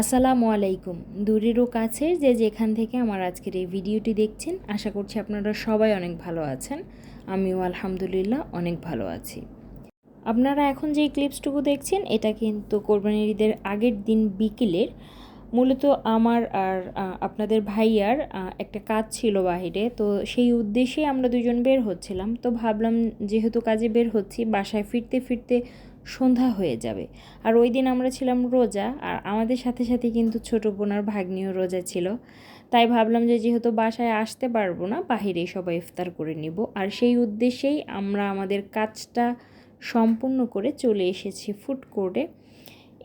আসসালামু আলাইকুম। দূরেরও কাছের যে যেখান থেকে আমার আজকের এই ভিডিওটি দেখছেন, আশা করছি আপনারা সবাই অনেক ভালো আছেন। আমিও আলহামদুলিল্লাহ অনেক ভালো আছি। আপনারা এখন যে ক্লিপসটুকু দেখছেন, এটা কিন্তু কোরবানির ঈদের আগের দিন বিকেলের। মূলত আমার আর আপনাদের ভাইয়ার একটা কাজ ছিল বাহিরে। তো সেই উদ্দেশ্যে আমরা দুজন বের হচ্ছিলাম। তো ভাবলাম যেহেতু কাজে বের হচ্ছি, বাসায় ফিরতে ফিরতে সন্ধ্যা হয়ে যাবে। আর ওই দিন আমরা ছিলাম রোজা, আর আমাদের সাথে সাথে কিন্তু ছোটো বোনার ভাগ্নিও রোজা ছিল। তাই ভাবলাম যে যেহেতু বাসায় আসতে পারব না, বাহিরেই সবাই ইফতার করে নিব। আর সেই উদ্দেশ্যেই আমরা আমাদের কাজটা সম্পূর্ণ করে চলে এসেছি ফুড কোর্টে।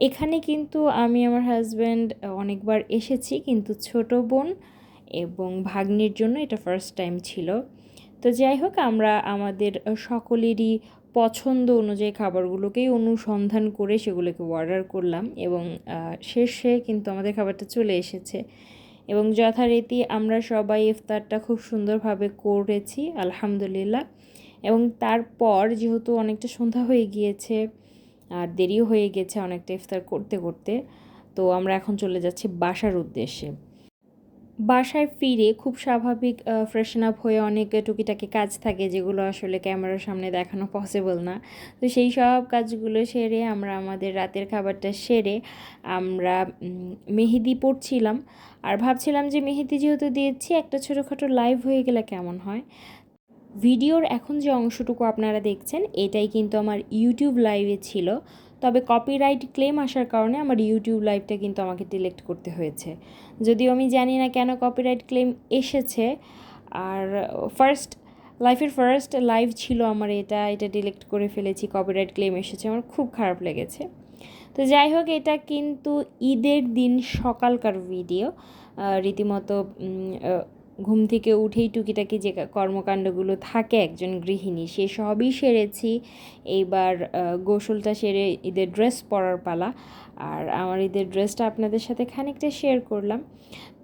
এখানে কিন্তু আমি, আমার হাজব্যান্ড অনেকবার এসেছি, কিন্তু ছোট বোন এবং ভাগ্নির জন্য এটা ফার্স্ট টাইম ছিল। তো যাই হোক, আমরা আমাদের সকলেরই পছন্দ অনুযায়ী খাবারগুলোকেই অনুসন্ধান করে সেগুলোকে অর্ডার করলাম এবং শেষে কিন্তু আমাদের খাবারটা চলে এসেছে। এবং যথারীতি আমরা সবাই ইফতারটা খুব সুন্দরভাবে করেছি, আলহামদুলিল্লাহ। এবং তারপর যেহেতু অনেকটা সন্ধ্যা হয়ে গিয়েছে, আর দেরিও হয়ে গেছে অনেকটা ইফতার করতে করতে, তো আমরা এখন চলে যাচ্ছি বাসার উদ্দেশ্যে। বাসায় ফিরে খুব স্বাভাবিক ফ্রেশন আপ হয়ে অনেক টুকিটাকি কাজ থাকে যেগুলো আসলে ক্যামেরার সামনে দেখানো পসিবল না। তো সেই সব কাজগুলো সেরে আমরা আমাদের রাতের খাবারটা সেরে আমরা মেহেদি পড়ছিলাম আর ভাবছিলাম যে মেহেদি যেহেতু দিয়েছি, একটা ছোটোখাটো লাইভ হয়ে গেলে কেমন হয়? ভিডিওর এখন যে অংশটুকু আপনারা দেখছেন, এটাই কিন্তু আমার ইউটিউব লাইভে ছিল। তবে কপিরাইট ক্লেম আসার কারণে আমার ইউটিউব লাইভটা কিন্তু আমাকে ডিলেক্ট করতে হয়েছে। যদিও আমি জানি না কেন কপিরাইট ক্লেম এসেছে, আর ফার্স্ট লাইফের ফার্স্ট লাইভ ছিল আমার এটা এটা ডিলেক্ট করে ফেলেছি কপিরাইট ক্লেম এসেছে, আমার খুব খারাপ লেগেছে। তো যাই হোক, এটা কিন্তু ঈদের দিন সকালকার ভিডিও রীতিমতো ঘুম থেকে উঠেই টুকিটাকি যে কর্মকাণ্ডগুলো থাকে একজন গৃহিণী, সে সবই সেরেছি। এইবার গোসলটা সেরে ঈদের ড্রেস পরার পালা। আর আমার ঈদের ড্রেসটা আপনাদের সাথে খানিকটা শেয়ার করলাম।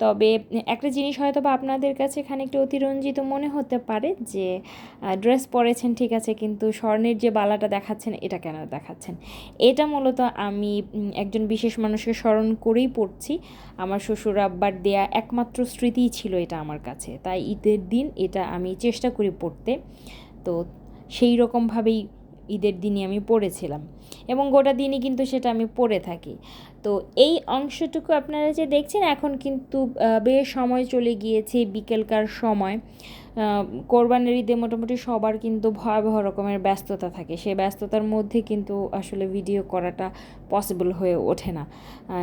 তবে একটা জিনিস হয়তো বা আপনাদের কাছে খানিকটা অতিরঞ্জিত মনে হতে পারে যে ড্রেস পরেছেন, ঠিক আছে, কিন্তু স্বর্ণের যে বালাটা দেখাচ্ছেন, এটা কেন দেখাচ্ছেন? এটা মূলত আমি একজন বিশেষ মানুষকে স্মরণ করেই পড়ছি। আমার শ্বশুর আব্বার দেয়া একমাত্র স্মৃতিই ছিল এটা আমার কাছে। তাই ঈদের দিন এটা আমি চেষ্টা করি পড়তে। তো সেই রকমভাবেই ঈদের দিনই আমি পড়েছিলাম। এবং গোটা দিনই কিন্তু সেটা আমি পড়ে থাকি। তো এই অংশটুকু আপনারা যে দেখছেন, এখন কিন্তু বেশ সময় চলে গিয়েছে বিকেলকার সময়। কোরবানির ঈদে মোটামুটি সবার কিন্তু ভয়াবহ রকমের ব্যস্ততা থাকে। সেই ব্যস্ততার মধ্যে কিন্তু আসলে ভিডিও করাটা পসিবল হয়ে ওঠে না।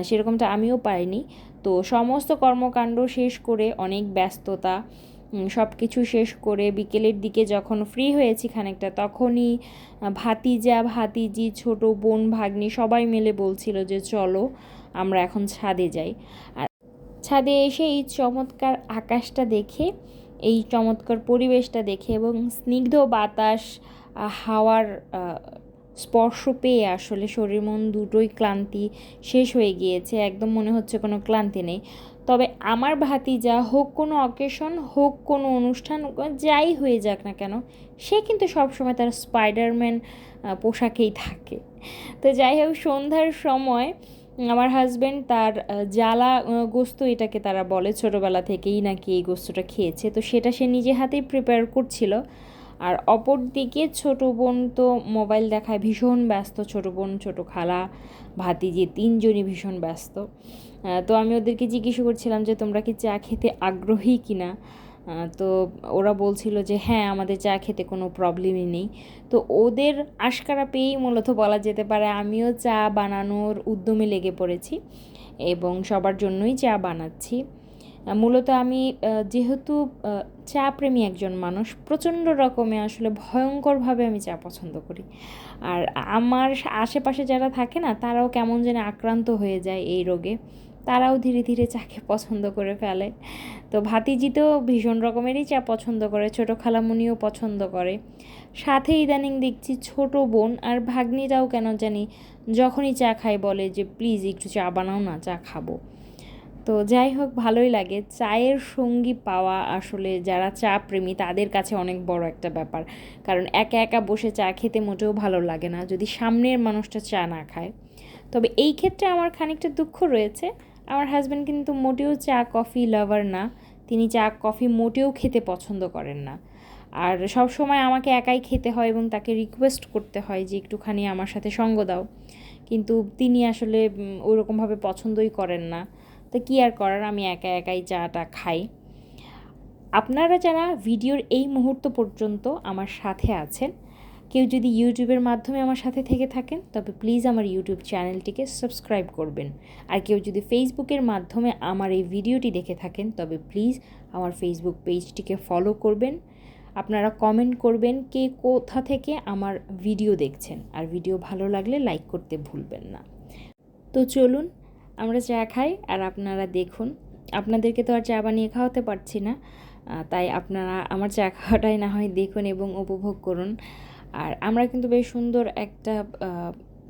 সেরকমটা আমিও পাইনি। তো সমস্ত কর্মকাণ্ড শেষ করে অনেক ব্যস্ততা সব কিছু শেষ করে বিকেলের দিকে যখন ফ্রি হয়েছি খানিকটা, তখনই ভাতিজা, ভাতিজি, ছোট বোন, ভাগ্নি সবাই মিলে বলছিল যে চলো আমরা এখন ছাদে যাই। আর ছাদে এসে এই চমৎকার আকাশটা দেখে এই চমৎকার পরিবেশটা দেখে এবং স্নিগ্ধ বাতাস হাওয়ার স্পর্শ পেয়ে আসলে শরীর, মন দুটোই ক্লান্তি শেষ হয়ে গিয়েছে, একদম মনে হচ্ছে কোনো ক্লান্তি নেই। তবে আমার ভাতিজা হোক কোনো অকেশন হোক কোনো অনুষ্ঠান, যাই হয়ে যাক না কেন, সে কিন্তু সবসময় তার স্পাইডারম্যান পোশাকেই থাকে। তো যাই হোক, সন্ধ্যার সময় আমার হাজব্যান্ড তার জ্বালা গোস্ত এটাকে তারা বলে ছোটোবেলা থেকেই নাকি এই গোস্তটা খেয়েছে। তো সেটা সে নিজে হাতেই প্রিপেয়ার করছিল। আর অপর দিকে ছোটো বোন তো মোবাইল দেখায়, ভীষণ ব্যস্ত। ছোটো বোন, ছোটো খালা, ভাতিজি তিনজনই ভীষণ ব্যস্ত। তো আমি ওদেরকে জিজ্ঞেস করছিলাম যে, তোমরা কি চা খেতে আগ্রহী কিনা? তো ওরা বলছিল যে হ্যাঁ আমাদের চা খেতে কোনো প্রবলেমই নেই। তো ওদের আশকারা পেয়েই মূলত বলা যেতে পারে, আমিও চা বানানোর উদ্যমে লেগে পড়েছি এবং সবার জন্যই চা বানাচ্ছি। মূলত আমি যেহেতু চা প্রেমী একজন মানুষ, প্রচণ্ড রকমে আসলে ভয়ঙ্করভাবে আমি চা পছন্দ করি। আর আমার আশেপাশে যারা থাকে না, তারাও কেমন যেন আক্রান্ত হয়ে যায় এই রোগে। তারাও ধীরে ধীরে চাকে পছন্দ করে ফেলে। তো ভাতিজি তো ভীষণ রকমেরই চা পছন্দ করে, ছোটো খালামুনিও পছন্দ করে। সাথে ইদানিং দেখছি ছোট বোন আর ভাগ্নিরাও কেন জানি যখনই চা খায় বলে যে, প্লিজ একটু চা বানাও না, চা খাব। তো যাই হোক, ভালোই লাগে। চায়ের সঙ্গী পাওয়া আসলে যারা চা প্রেমী, তাদের কাছে অনেক বড় একটা ব্যাপার। কারণ একা একা বসে চা খেতে মোটেও ভালো লাগে না, যদি সামনের মানুষটা চা না খায়। তবে এই ক্ষেত্রে আমার খানিকটা দুঃখ রয়েছে। আমার হাজব্যান্ড কিন্তু মোটেও চা কফি লাভার না। তিনি চা কফি মোটেও খেতে পছন্দ করেন না। আর সব সময় আমাকে একাই খেতে হয় এবং তাকে রিকোয়েস্ট করতে হয় যে একটুখানি আমার সাথে সঙ্গ দাও। কিন্তু তিনি আসলে ওরকমভাবে পছন্দই করেন না। তো কী আর করার, আমি একা একাই চাটা খাই। আপনারা যারা ভিডিওর এই মুহূর্ত পর্যন্ত আমার সাথে আছেন কেউ যদি ইউটিউবের মাধ্যমে আমার সাথে থেকে থাকেন, তবে প্লিজ আমার ইউটিউব চ্যানেলটিকে সাবস্ক্রাইব করবেন। আর কেউ যদি ফেসবুকের মাধ্যমে আমার এই ভিডিওটি দেখে থাকেন, তবে প্লিজ আমার ফেসবুক পেজটিকে ফলো করবেন। আপনারা কমেন্ট করবেন কে কোথা থেকে আমার ভিডিও দেখছেন। আর ভিডিও ভালো লাগলে লাইক করতে ভুলবেন না। তো চলুন, আমরা চা খাই আর আপনারা দেখুন। আপনাদেরকে তো আর চা বানিয়ে খাওয়াতে পারছি না তাই আপনারা আমার চা খাওয়াটাই না হয় দেখুন এবং উপভোগ করুন। আর আমরা কিন্তু বেশ সুন্দর একটা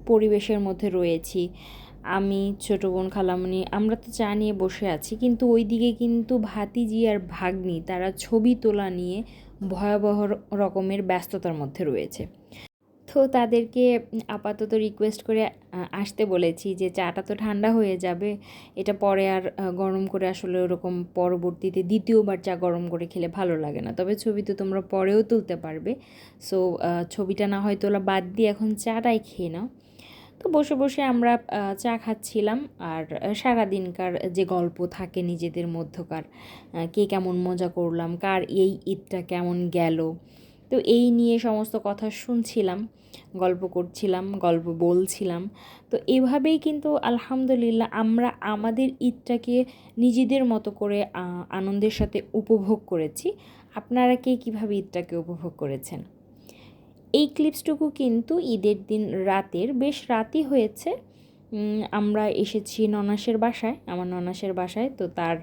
পরিবেশের মধ্যে রয়েছি। আমি, ছোটো বোন খালামণি, আমরা তো চা নিয়ে বসে আছি, কিন্তু ওই দিকে কিন্তু ভাতিজি আর ভাগ্নি, তারা ছবি তোলা নিয়ে ভয়াবহ রকমের ব্যস্ততার মধ্যে রয়েছে। তো তাদেরকে আপাতত রিকোয়েস্ট করে আসতে বলেছি যে চাটা তো ঠান্ডা হয়ে যাবে। এটা পরে আর গরম করে আসলে ওরকম পরবর্তীতে দ্বিতীয়বার চা গরম করে খেলে ভালো লাগে না। তবে ছবি তো তোমরা পরেও তুলতে পারবে। সো ছবিটা না হয় তোলা বাদ দিয়ে এখন চাটাই খেয়ে নাও। তো বসে বসে আমরা চা খাচ্ছিলাম আর সারাদিনকার যে গল্প থাকে নিজেদের মধ্যকার কে কেমন মজা করলাম, কার এই ঈদটা কেমন গেল তো এই নিয়ে সমস্ত কথা শুনছিলাম, গল্প করছিলাম, গল্প বলছিলাম। তো এভাবেই কিন্তু আলহামদুলিল্লাহ আমরা আমাদের ঈদটাকে নিজেদের মতো করে আনন্দের সাথে উপভোগ করেছি। আপনারা কে কীভাবে ঈদটাকে উপভোগ করেছেন? এই ক্লিপসটুকু কিন্তু ঈদের দিন রাতের, বেশ রাতই হয়েছে। আমরা এসেছি ননাসের বাসায়, আমার ননাসের বাসায়। তো তার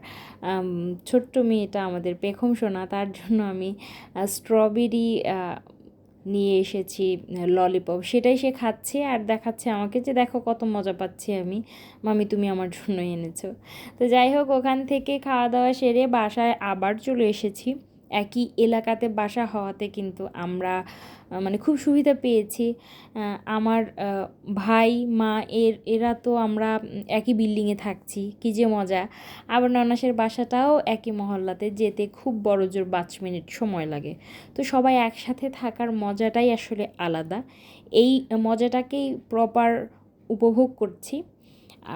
ছোট্ট মেয়েটা আমাদের পেখম সোনা, তার জন্য আমি স্ট্রবেরি নিয়ে এসেছি ললিপপ সেটাই সে খাচ্ছে আর দেখাচ্ছে আমাকে যে, দেখো কত মজা পাচ্ছি আমি। মামি, তুমি আমার জন্য এনেছো। তো যাই হোক, ওখান থেকে খাওয়া দাওয়া সেরে বাসায় আবার চলে এসেছি। একই এলাকাতে বাসা হওয়াতে কিন্তু আমরা মানে খুব সুবিধা পেয়েছি। আমার ভাই, মা, এর, এরা তো আমরা একই বিল্ডিংয়ে থাকছি, কী যে মজা। আবার ননাসের বাসাটাও একই মহল্লাতে যেতে খুব বড় জোর পাঁচ মিনিট সময় লাগে। তো সবাই একসাথে থাকার মজাটাই আসলে আলাদা। এই মজাটাকেই প্রপার উপভোগ করছি।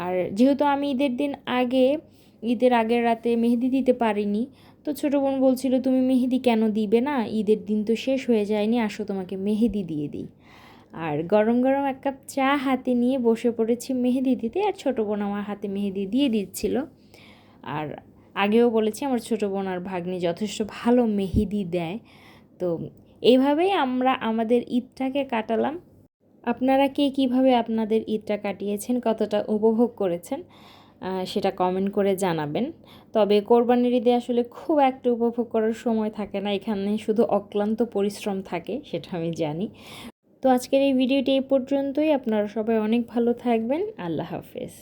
আর যেহেতু আমি ঈদের দিন আগে, ঈদের আগের রাতে মেহেদি দিতে পারিনি তো ছোটো বোন বলছিল, তুমি মেহেদি কেন দিবে না? ঈদের দিন তো শেষ হয়ে যায়নি, আসো তোমাকে মেহেদি দিয়ে দিই। আর গরম গরম এক কাপ চা হাতে নিয়ে বসে পড়েছি মেহেদি দিতে, আর ছোটো বোন আমার হাতে মেহেদি দিয়ে দিচ্ছিল। আর আগেও বলেছি, আমার ছোটো বোন আর ভাগ্নি যথেষ্ট ভালো মেহেদি দেয়। তো এইভাবেই আমরা আমাদের ঈদটাকে কাটালাম। আপনারা কে কীভাবে আপনাদের ঈদটা কাটিয়েছেন, কতটা উপভোগ করেছেন? সেটা কমেন্ট করে জানাবেন। তবে কোরবানির ঈদে আসলে খুব একটা উপভোগ করার সময় থাকে না। এখানে শুধু অক্লান্ত পরিশ্রম থাকে, সেটা আমি জানি। তো আজকের এই ভিডিওটি এই পর্যন্তই। আপনারা সবাই অনেক ভালো থাকবেন। আল্লাহ হাফেজ।